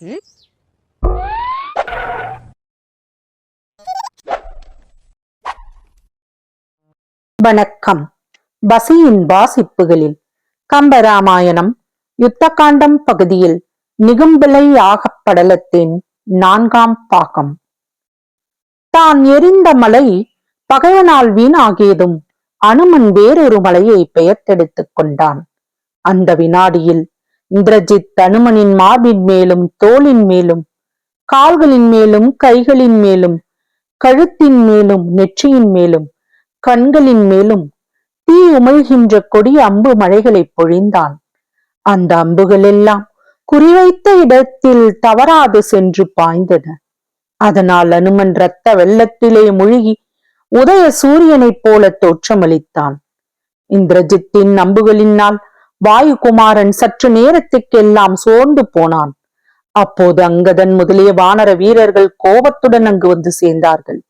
ம்? வணக்கம். பசியின் வாசிப்புகளில் கம்பராமாயணம் யுத்தகாண்டம் பகுதியில் நிகும்பிளை ஆகப்படலத்தின் நான்காம் பாகம். தான் எரிந்த மலை பகைவனால் வீணாகியதும் அனுமன் வேறொரு மலையை பெயர்த்தெடுத்துக் கொண்டான். அந்த வினாடியில் இந்திரஜித் அனுமனின் மார்பின் மேலும் தோளின் மேலும் கால்களின் மேலும் கைகளின் மேலும் கழுத்தின் மேலும் நெற்றியின் மேலும் கண்களின் மேலும் தீ உமிழ்கின்ற கொடிய அம்பு மழைகளை பொழிந்தான். அந்த அம்புகள் எல்லாம் குறிவைத்த இடத்தில் தவறாது சென்று பாய்ந்தன. அதனால் அனுமன் இரத்த வெள்ளத்திலே முழுகி உதய சூரியனைப் போல தோற்றமளித்தான். இந்திரஜித்தின் அம்புகளினால் வாயுகுமாரன் சற்று நேரத்துக்கெல்லாம் சோர்ந்து போனான். அப்போது அங்கதன் முதலிய வானர வீரர்கள் கோபத்துடன் அங்கு வந்து சேர்ந்தார்கள்.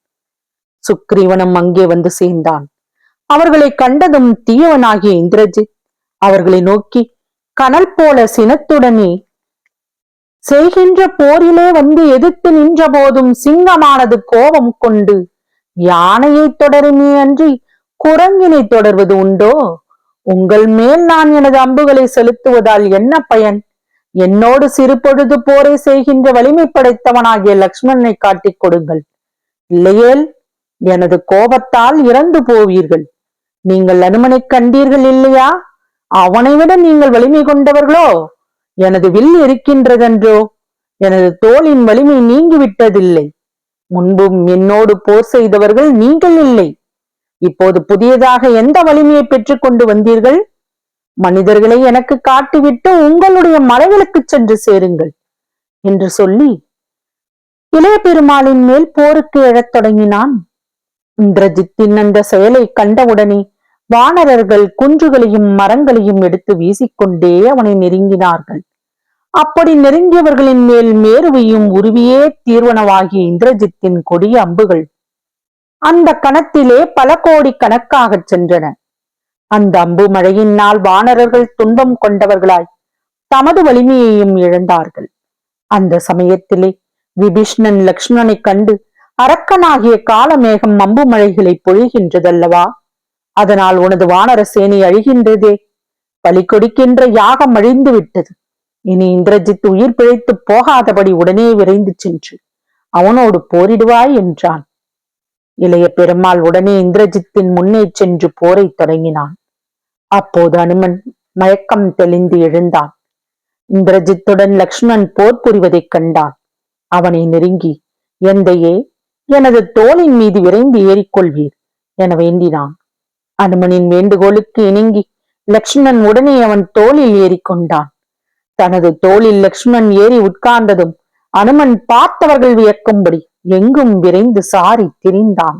சுக்ரீவனும் அங்கே வந்து சேர்ந்தான். அவர்களை கண்டதும் தீயவனாகிய இந்திரஜித் அவர்களை நோக்கி கனல் போல சினத்துடனே செய்கின்ற போரிலே வந்து எதிர்த்து நின்ற போதும் சிங்கமானது கோபம் கொண்டு யானையை தொடருமே அன்றி குரங்கினை தொடர்வது உண்டோ? உங்கள் மேல் நான் எனது அம்புகளை செலுத்துவதால் என்ன பயன்? என்னோடு சிறு பொழுது போரை செய்கின்ற வலிமை படைத்தவனாகிய லக்ஷ்மணனை காட்டிக் கொடுங்கள். இல்லையேல் எனது கோபத்தால் இறந்து போவீர்கள். நீங்கள் அனுமனை கண்டீர்கள் இல்லையா? அவனை விட நீங்கள் வலிமை கொண்டவர்களோ? எனது வில் இருக்கின்றதென்றோ? எனது தோளின் வலிமை நீங்கிவிட்டதில்லை. முன்பும் என்னோடு போர் செய்தவர்கள் நீங்கள் இல்லை. இப்போது புதியதாக எந்த வலிமையை பெற்றுக் கொண்டு வந்தீர்கள்? மனிதர்களை எனக்கு காட்டிவிட்டு உங்களுடைய மலைகளுக்கு சென்று சேருங்கள் என்று சொல்லி இளைய பெருமாளின் மேல் போருக்கு எழத் தொடங்கினான். இந்திரஜித்தின் அந்த செயலை கண்டவுடனே வானரர்கள் குன்றுகளையும் மரங்களையும் எடுத்து வீசிக்கொண்டே அவனை நெருங்கினார்கள். அப்படி நெருங்கியவர்களின் மேல் மேருவையும் உருவியே தீர்வனவாகிய இந்திரஜித்தின் கொடிய அம்புகள் அந்த கணத்திலே பல கோடி கணக்காகச் சென்றன. அந்த அம்பு மழையினால் வானரர்கள் துன்பம் கொண்டவர்களாய் தமது வலிமையையும் இழந்தார்கள். அந்த சமயத்திலே விபீஷ்ணன் லக்ஷ்மணனைக் கண்டு அரக்கனாகிய காலமேகம் அம்பு மழைகளை பொழிகின்றதல்லவா? அதனால் உனது வானர சேனை அழிகின்றதே. பலி கொடுக்கின்ற யாகம் அழிந்து விட்டது. இனி இந்திரஜித் உயிர் பிழைத்து போகாதபடி உடனே விரைந்து சென்று அவனோடு போரிடுவாய் என்றான். இளைய பெருமாள் உடனே இந்திரஜித்தின் முன்னே சென்று போரை தொடங்கினான். அப்போது அனுமன் மயக்கம் தெளிந்து எழுந்தான். இந்திரஜித்துடன் லக்ஷ்மணன் போர் புரிவதைக் கண்டான். அவனை நெருங்கி எந்தையே எனது தோளின் மீது விரைந்து ஏறிக்கொள்வீர் என வேண்டினான். அனுமனின் வேண்டுகோளுக்கு இணங்கி லக்ஷ்மணன் உடனே அவன் தோளில் ஏறிக்கொண்டான். தனது தோளில் லக்ஷ்மணன் ஏறி உட்கார்ந்ததும் அனுமன் பார்த்தவர்கள் வியக்கும்படி எங்கும் விரைந்து சாரி திரிந்தான்.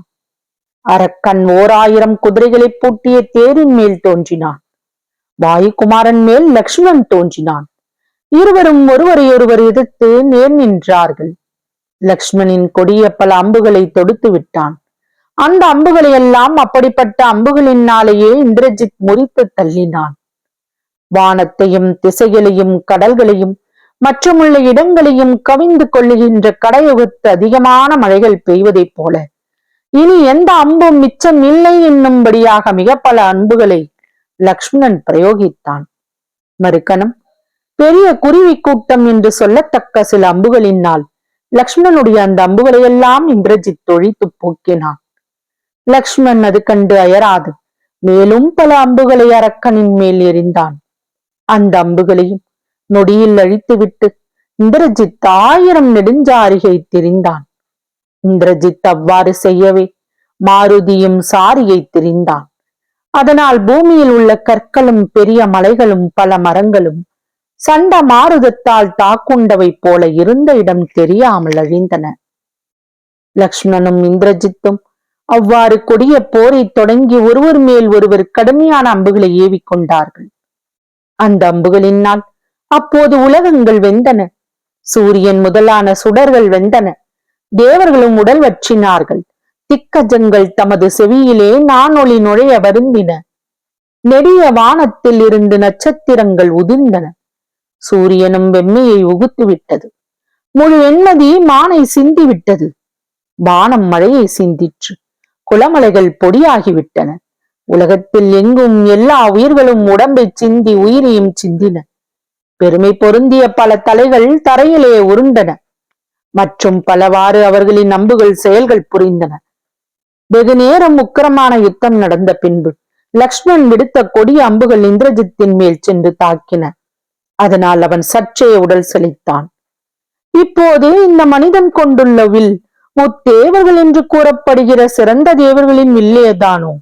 அரக்கன் ஓர் ஆயிரம் குதிரைகளை பூட்டிய தேரின் மேல் தோன்றினான். வாயுகுமாரன் மேல் லக்ஷ்மணன் தோன்றினான். இருவரும் ஒருவரையொருவர் எதிர்த்து நேர் நின்றார்கள். லக்ஷ்மணின் கொடிய பல அம்புகளை தொடுத்து விட்டான். அந்த அம்புகளை எல்லாம் அப்படிப்பட்ட அம்புகளினாலேயே இந்திரஜித் முறித்து தள்ளினான். வானத்தையும் திசைகளையும் கடல்களையும் மற்றுமுள்ள இடங்களையும் கவிந்து கொள்ளுகின்ற கடையொகுத்து அதிகமான மழைகள் பெய்வதைப் போல. இனி எந்த அம்பும் மிச்சம் இல்லை என்னும்படியாக மிக பல அன்புகளை லக்ஷ்மணன் பிரயோகித்தான். மறுக்கணம் பெரிய குருவி கூட்டம் என்று சொல்லத்தக்க சில அம்புகளினால் லக்ஷ்மணனுடைய அந்த அம்புகளை எல்லாம் இந்திரஜித் தொழித்து போக்கினான். லக்ஷ்மணன் அது கண்டு அயராது மேலும் பல அம்புகளை அரக்கனின் மேல் எறிந்தான். அந்த அம்புகளையும் நொடியில் அழித்துவிட்டு இந்திரஜித் ஆயிரம் நெடுஞ்சாரிகை திரிந்தான். இந்திரஜித் அவ்வாறு செய்யவே மாருதியும் சாரியை திரிந்தான். அதனால் பூமியில் உள்ள கற்களும் பெரிய மலைகளும் பல மரங்களும் சண்ட மாருதத்தால் தாக்குண்டவை போல இருந்த இடம் தெரியாமல் அழிந்தன. லக்ஷ்மணனும் இந்திரஜித்தும் அவ்வாறு கொடிய போரை தொடங்கி ஒருவர் மேல் ஒருவர் கடுமையான அம்புகளை ஏவிக் கொண்டார்கள் அந்த அம்புகளினால் அப்போது உலகங்கள் வெந்தன. சூரியன் முதலான சுடர்கள் வெந்தன. தேவர்களும் உடல் வற்றினார்கள். திக்கஜங்கள் தமது செவியிலே நானொளி நுழைய வருந்தின. நெடிய வானத்தில் இருந்து நட்சத்திரங்கள் உதிர்ந்தன. சூரியனும் வெம்மையை உகுத்து விட்டது முழு வெண்மதி மானை சிந்தி விட்டது வானம் மழையை சிந்திற்று. குளமலைகள் பொடியாகிவிட்டன. உலகத்தில் எங்கும் எல்லா உயிர்களும் உடம்பை சிந்தி உயிரையும் சிந்தின. பெருமை பொருந்திய பல தலைகள் தரையிலே உருண்டன. மற்றும் பலவாறு அவர்களின் அம்புகள் செயல்கள் புரிந்தன. வெகு நேரம் உக்கிரமான யுத்தம் நடந்த பின்பு லக்ஷ்மண் விடுத்த கொடிய அம்புகள் இந்திரஜித்தின் மேல் சென்று தாக்கின. அதனால் அவன் சற்றே உடல் செழித்தான் இப்போது இந்த மனிதன் கொண்டுள்ள வில் முத்தேவர்கள் என்று கூறப்படுகிற சிறந்த தேவர்களின் வில்லேதானோ?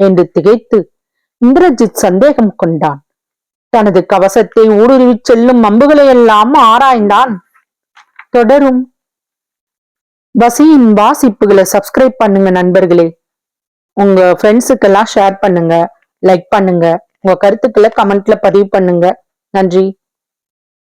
என்று திகைத்து இந்திரஜித் சந்தேகம் கொண்டான். தனது கவசத்தை ஊடுருவிச் செல்லும் அம்புகளையெல்லாம் ஆராய்ந்தான். தொடரும். வசியின் வாசிப்புகளை சப்ஸ்கிரைப் பண்ணுங்க நண்பர்களே. உங்க ஃப்ரெண்ட்ஸுக்கெல்லாம் ஷேர் பண்ணுங்க லைக் பண்ணுங்க. உங்க கருத்துக்களை கமெண்ட்ல பதிவு பண்ணுங்க. நன்றி.